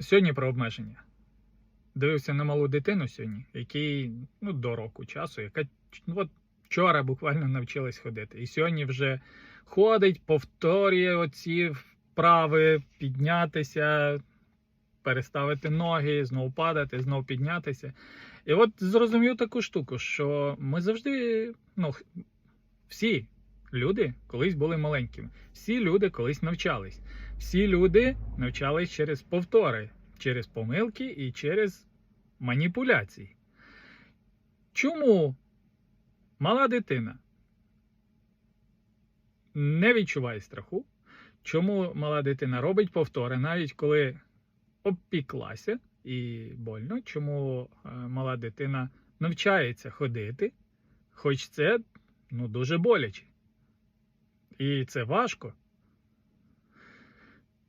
Сьогодні про обмеження. Дивився на малу дитину сьогодні, який ну, до року часу, яка ну, от вчора буквально навчилась ходити. І сьогодні вже ходить, повторює оці вправи, піднятися, переставити ноги, знову падати, знову піднятися. І от зрозумів таку штуку, що ми завжди, ну, всі люди колись були маленькими. Всі люди колись навчались. Всі люди навчались через повтори, через помилки і через маніпуляції. Чому мала дитина не відчуває страху? Чому мала дитина робить повтори, навіть коли обпіклася і больно? Чому е, мала дитина навчається ходити, хоч це ну, дуже боляче. І це важко.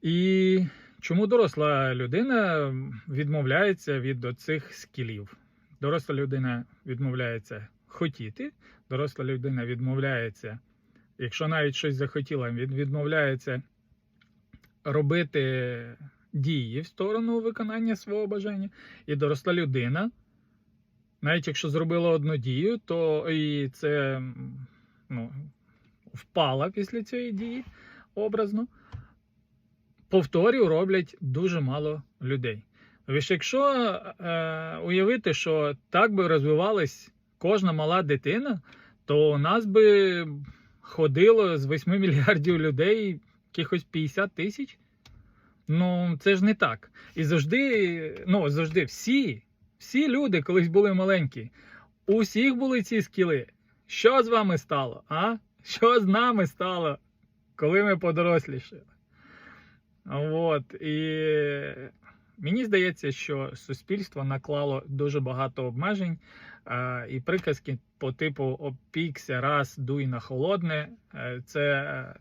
І чому доросла людина відмовляється від оцих скілів? Доросла людина відмовляється хотіти, доросла людина відмовляється, якщо навіть щось захотіла, від- відмовляється робити дії в сторону виконання свого бажання. І доросла людина, навіть якщо зробила одну дію, то і це ну, впала після цієї дії образно повторів роблять дуже мало людей. Ви якщо е, уявити, що так би розвивалась кожна мала дитина, то у нас би ходило з 8 мільярдів людей якихось 50 тисяч. Ну, це ж не так. І завжди, ну, завжди всі, всі люди колись були маленькі. У всіх були ці скіли. Що з вами стало? А? Що з нами стало, коли ми подорослішали? От, і мені здається, що суспільство наклало дуже багато обмежень, е, і приказки по типу опікся раз, дуй на холодне. е, Це е,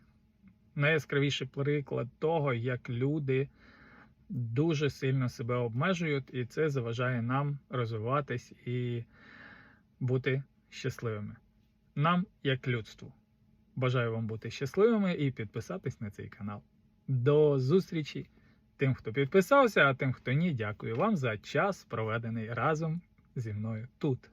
найяскравіший приклад того, як люди дуже сильно себе обмежують, і це заважає нам розвиватись і бути щасливими. Нам, як людству. Бажаю вам бути щасливими і підписатись на цей канал. До зустрічі тим, хто підписався, а тим, хто ні, дякую вам за час, проведений разом зі мною тут.